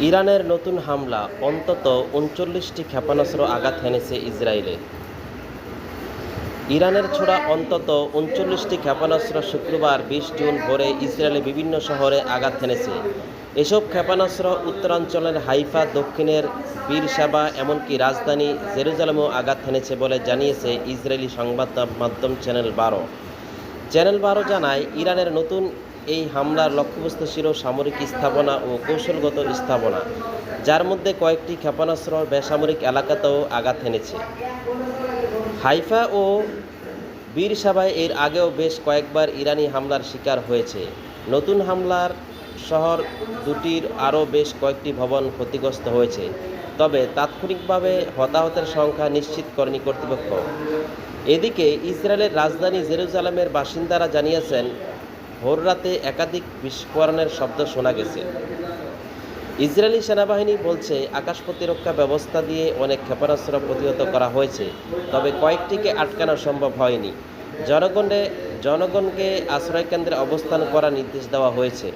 ইরানের নতুন হামলা, অন্তত উনচল্লিশটি ক্ষেপণাস্ত্র আঘাত হেনেছে ইসরায়েলে। ইরানের ছোড়া অন্তত উনচল্লিশটি ক্ষেপণাস্ত্র শুক্রবার বিশ জুন ভোরে ইসরায়েলের বিভিন্ন শহরে আঘাত হেনেছে। এসব ক্ষেপণাস্ত্র উত্তরাঞ্চলের হাইফা, দক্ষিণের বীরসাবা, এমনকি রাজধানী জেরুজালেমেও আঘাত হেনেছে বলে জানিয়েছে ইসরায়েলি সংবাদ মাধ্যম চ্যানেল বারো। চ্যানেল বারো জানায়, ইরানের নতুন এই হামলার লক্ষ্যবস্তু ছিল সামরিক স্থাপনা ও কৌশলগত স্থাপনা, যার মধ্যে কয়েকটি ক্ষেপণাস্ত্র বেসামরিক এলাকাতেও আঘাত এনেছে। হাইফা ও বীর সাভায় এর আগেও বেশ কয়েকবার ইরানি হামলার শিকার হয়েছে। নতুন হামলার শহর দুটির আরও বেশ কয়েকটি ভবন ক্ষতিগ্রস্ত হয়েছে, তবে তাৎক্ষণিকভাবে হতাহতের সংখ্যা নিশ্চিত করেনি কর্তৃপক্ষ। এদিকে ইসরায়েলের রাজধানী জেরুজালেমের বাসিন্দারা জানিয়েছেন ভোররাতে একাধিক বিস্ফোরণের শব্দ শোনা গেছে। ইসরায়েলি সেনাবাহিনী বলছে, আকাশ প্রতিরক্ষা ব্যবস্থা দিয়ে অনেক ক্ষেপণাস্ত্র প্রতিহত করা হয়েছে, তবে কয়েকটিকে আটকানো সম্ভব হয়নি। জনগণে জনগণকে আশ্রয়কেন্দ্রে অবস্থান করার নির্দেশ দেওয়া হয়েছে।